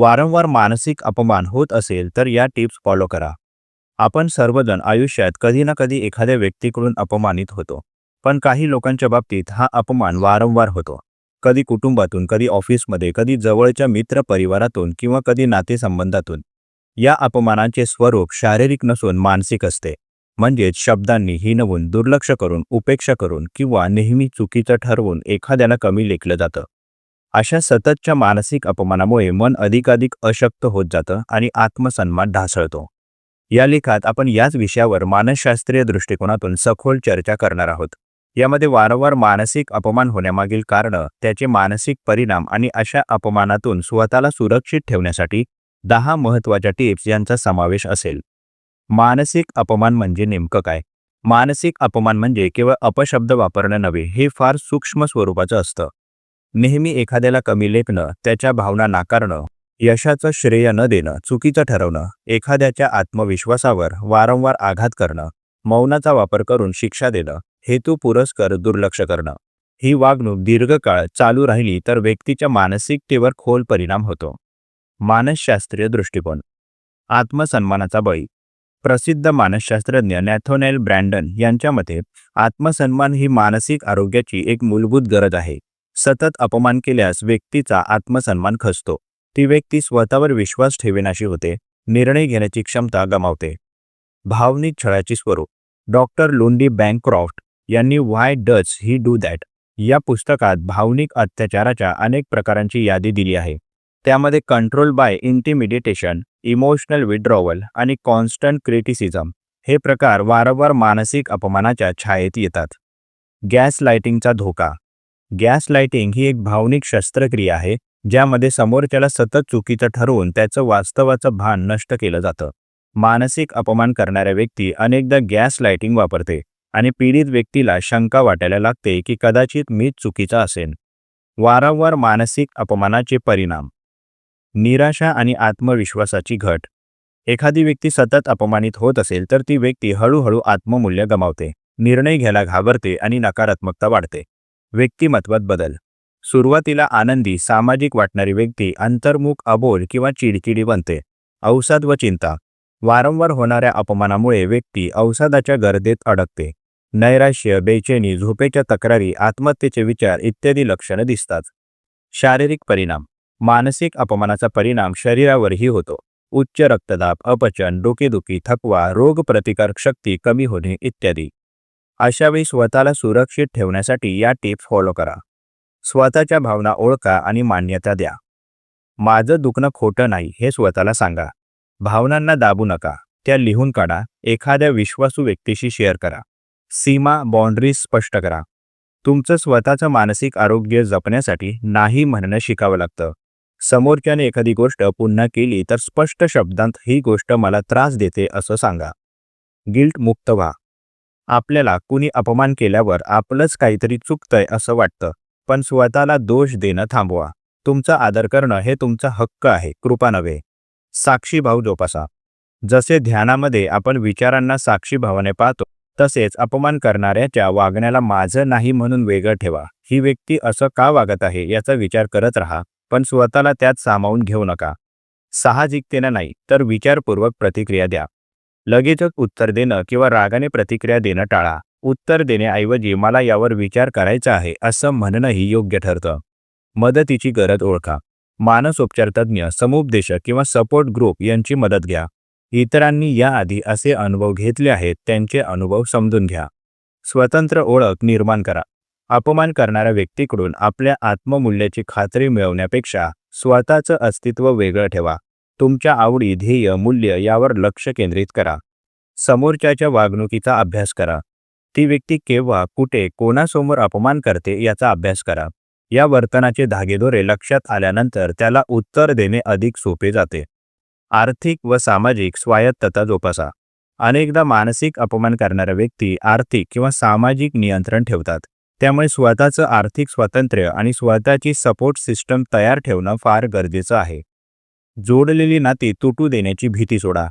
वारंवार मानसिक अपमान होत असेल तर या टिप्स फॉलो करा. आपण सर्वजण आयुष्यात कधी ना कधी एखाद्या व्यक्तीकडून अपमानित होतो. पण काही लोकांच्या बाबतीत हा अपमान वारंवार होतो. कधी कुटुंबातून कधी ऑफिसमध्ये कधी जवळच्या मित्र परिवारातून किंवा कधी नातेसंबंधातून. या अपमानाचे स्वरूप शारीरिक नसून मानसिक असते. म्हणजेच शब्दांनी हिनवून दुर्लक्ष करून उपेक्षा करून किंवा नेहमी चुकीचं ठरवून एखाद्याला कमी लेखलं जातं. अशा सततच्या मानसिक अपमानामुळे मन अधिकाधिक अशक्त होत जातं आणि आत्मसन्मान ढासळतो. या लेखात आपण याच विषयावर मानसशास्त्रीय दृष्टिकोनातून सखोल चर्चा करणार आहोत. यामध्ये वारंवार मानसिक अपमान होण्यामागील कारणं त्याचे मानसिक परिणाम आणि अशा अपमानातून स्वतःला सुरक्षित ठेवण्यासाठी दहा महत्त्वाच्या टिप्स यांचा समावेश असेल. मानसिक अपमान म्हणजे नेमकं काय? मानसिक अपमान म्हणजे केवळ अपशब्द वापरणं नव्हे हे फार सूक्ष्म स्वरूपाचं असतं. नेहमी एखाद्याला कमी लेखणं त्याच्या भावना नाकारणं यशाचं श्रेय न देणं चुकीचं ठरवणं एखाद्याच्या आत्मविश्वासावर वारंवार आघात करणं मौनाचा वापर करून शिक्षा देणं हेतू पुरस्कर दुर्लक्ष करणं. ही वागणूक दीर्घकाळ चालू राहिली तर व्यक्तीच्या मानसिकतेवर खोल परिणाम होतो. मानसशास्त्रीय दृष्टिकोन. आत्मसन्मानाचा बळी. प्रसिद्ध मानसशास्त्रज्ञ नॅथोनेल ब्रँडन यांच्या मते आत्मसन्मान ही मानसिक आरोग्याची एक मूलभूत गरज आहे. सतत अपमान केल्यास व्यक्तीचा आत्मसन्मान खचतो. ती व्यक्ती स्वतःवर विश्वास ठेवेनाशी होते निर्णय घेण्याची क्षमता गमावते. भावनिक छळाची स्वरूप. डॉक्टर लोंडी बँकक्रॉफ्ट यांनी why does he do that या पुस्तकात भावनिक अत्याचाराच्या अनेक प्रकारांची यादी दिली आहे. त्यामध्ये control by intimidation emotional withdrawal आणि कॉन्स्टंट क्रिटिसिझम हे प्रकार वारंवार मानसिक अपमानाच्या छायेत येतात. गॅस लाइटिंगचा धोका. गॅस लाइटिंग ही एक भावनिक शस्त्रक्रिया आहे ज्यामध्ये समोरच्याला सतत चुकीचं ठरवून त्याचं वास्तवाचं भान नष्ट केलं जातं. मानसिक अपमान करणाऱ्या व्यक्ती अनेकदा गॅस लाइटिंग वापरते आणि पीडित व्यक्तीला शंका वाटायला लागते की कदाचित मीच चुकीचा असेन. वारंवार मानसिक अपमानाचे परिणाम. निराशा आणि आत्मविश्वासाची घट. एखादी व्यक्ती सतत अपमानित होत असेल तर ती व्यक्ती हळूहळू आत्ममूल्य गमावते निर्णय घ्यायला घाबरते आणि नकारात्मकता वाढते. व्यक्तिमत्वात बदल. सुरुवातीला आनंदी सामाजिक वाटणारी व्यक्ती अंतर्मुख अबोल किंवा चिडचिडी बनते अवसाद व चिंता. वारंवार होणाऱ्या अपमानामुळे व्यक्ती अवसादाच्या गर्दीत अडकते. नैराश्य बेचैनी झोपेच्या तक्रारी आत्महत्येचे विचार इत्यादी लक्षणं दिसतात. शारीरिक परिणाम. मानसिक अपमानाचा परिणाम शरीरावरही होतो. उच्च रक्तदाब अपचन डोकेदुखी थकवा रोगप्रतिकारक शक्ती कमी होणे इत्यादी. अशावेळी स्वतःला सुरक्षित ठेवण्यासाठी या टिप्स फॉलो करा. स्वतःच्या भावना ओळखा आणि मान्यता द्या. माझं दुखणं खोटं नाही हे स्वतःला सांगा. भावनांना दाबू नका. त्या लिहून काढा. एखाद्या विश्वासू व्यक्तीशी शेअर करा. सीमा बाउंड्रीज स्पष्ट करा. तुमचं स्वतःचं मानसिक आरोग्य जपण्यासाठी नाही म्हणणं शिकावं लागतं. समोरच्याने एखादी गोष्ट पुन्हा केली तर स्पष्ट शब्दांत ही गोष्ट मला त्रास देते असं सांगा. गिल्ट मुक्त व्हा. आपल्याला कुणी अपमान केल्यावर आपलंच काहीतरी चुकतंय असं वाटतं. पण स्वतःला दोष देणं थांबवा. तुमचा आदर करणं हे तुमचा हक्क आहे. कृपा नव्हे. साक्षी भाव जोपासा. जसे ध्यानामध्ये आपण विचारांना साक्षी भावाने पाहतो तसेच अपमान करणाऱ्याच्या वागण्याला माझं नाही म्हणून वेगळं ठेवा. ही व्यक्ती असं का वागत आहे याचा विचार करत राहा पण स्वतःला त्यात सामावून घेऊ नका. साहजिकतेनं नाही तर विचारपूर्वक प्रतिक्रिया द्या. लगेचच उत्तर देणं किंवा रागाने प्रतिक्रिया देणं टाळा. उत्तर देण्याऐवजी मला यावर विचार करायचा आहे असं म्हणणंही योग्य ठरतं. मदतीची गरज ओळखा. मानसोपचार तज्ज्ञ समुपदेशक किंवा सपोर्ट ग्रुप यांची मदत घ्या. इतरांनी याआधी असे अनुभव घेतले आहेत त्यांचे अनुभव समजून घ्या. स्वतंत्र ओळख निर्माण करा. अपमान करणाऱ्या व्यक्तीकडून आपल्या आत्ममूल्याची खात्री मिळवण्यापेक्षा स्वतःचं अस्तित्व वेगळं ठेवा. तुमच्या आवडी ध्येय मूल्य यावर लक्ष केंद्रित करा. समोरच्याच्या वागणुकीचा अभ्यास करा. ती व्यक्ती केव्हा कुठे कोणासमोर अपमान करते याचा अभ्यास करा. या वर्तनाचे धागेदोरे लक्षात आल्यानंतर त्याला उत्तर देणे अधिक सोपे जाते. आर्थिक व सामाजिक स्वायत्तता जोपासा. अनेकदा मानसिक अपमान करणाऱ्या व्यक्ती आर्थिक किंवा सामाजिक नियंत्रण ठेवतात. त्यामुळे स्वतःचं आर्थिक स्वातंत्र्य आणि स्वतःची सपोर्ट सिस्टम तयार ठेवणं फार गरजेचं आहे. जोडलेली नाती तुटू देण्याची भीती सोडा.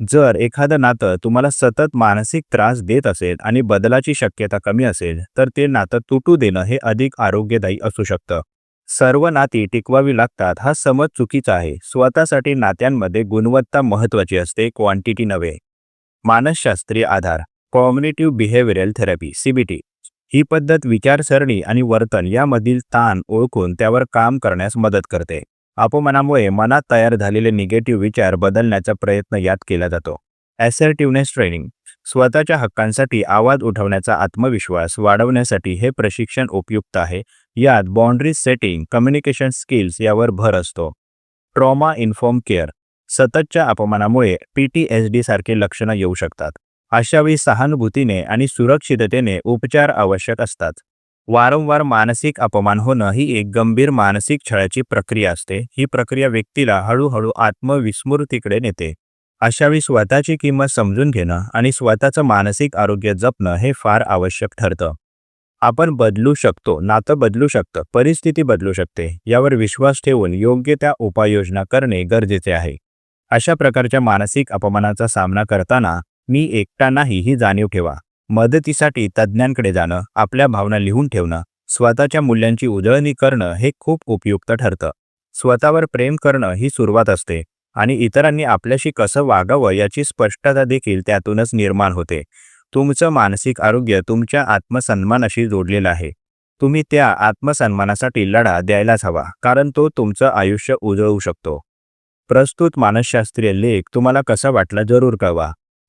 जर एखादं नातं तुम्हाला सतत मानसिक त्रास देत असेल आणि बदलाची शक्यता कमी असेल तर ते नातं तुटू देणं हे अधिक आरोग्यदायी असू शकतं. सर्व नाती टिकवावी लागतात हा समज चुकीचा आहे. स्वतःसाठी नात्यांमध्ये गुणवत्ता महत्वाची असते क्वांटिटी नव्हे. मानसशास्त्रीय आधार कॉम्युनिटिव्ह बिहेव्हिअरल थेरपी सीबीटी ही पद्धत विचारसरणी आणि वर्तन यामधील ताण ओळखून त्यावर काम करण्यास मदत करते. अपमानामुळे मनात तयार झालेले निगेटिव्ह विचार बदलण्याचा प्रयत्न यात केला जातो. ॲसर्टिव्हनेस ट्रेनिंग स्वतःच्या हक्कांसाठी आवाज उठवण्याचा आत्मविश्वास वाढवण्यासाठी हे प्रशिक्षण उपयुक्त आहे. यात बाउंड्री सेटिंग कम्युनिकेशन स्किल्स यावर भर असतो. ट्रॉमा इन्फॉर्म केअर सततच्या अपमानामुळे पी टी एस डी सारखे लक्षणं येऊ शकतात. अशावेळी सहानुभूतीने आणि सुरक्षिततेने उपचार आवश्यक असतात. वारंवार मानसिक अपमान होणं ही एक गंभीर मानसिक छळाची प्रक्रिया असते. ही प्रक्रिया व्यक्तीला हळूहळू आत्मविस्मृतीकडे नेते. अशावेळी स्वतःची किंमत समजून घेणं आणि स्वतःचं मानसिक आरोग्य जपणं हे फार आवश्यक ठरतं. आपण बदलू शकतो नातं बदलू शकतं परिस्थिती बदलू शकते यावर विश्वास ठेवून योग्य त्या उपाययोजना करणे गरजेचे आहे. अशा प्रकारच्या मानसिक अपमानाचा सामना करताना मी एकटा नाही ही जाणीव ठेवा. मदतीसाठी तज्ज्ञांकडे जाणं आपल्या भावना लिहून ठेवणं स्वतःच्या मूल्यांची उजळणी करणं हे खूप उपयुक्त ठरतं. स्वतःवर प्रेम करणं ही सुरुवात असते आणि इतरांनी आपल्याशी कसं वागावं याची स्पष्टता देखील त्यातूनच निर्माण होते. तुमचं मानसिक आरोग्य तुमच्या आत्मसन्मानाशी जोडलेलं आहे. तुम्ही त्या आत्मसन्मानासाठी लढा द्यायलाच हवा कारण तो तुमचं आयुष्य उजळवू शकतो. प्रस्तुत मानसशास्त्रीय लेख तुम्हाला कसा वाटला जरूर कळवा.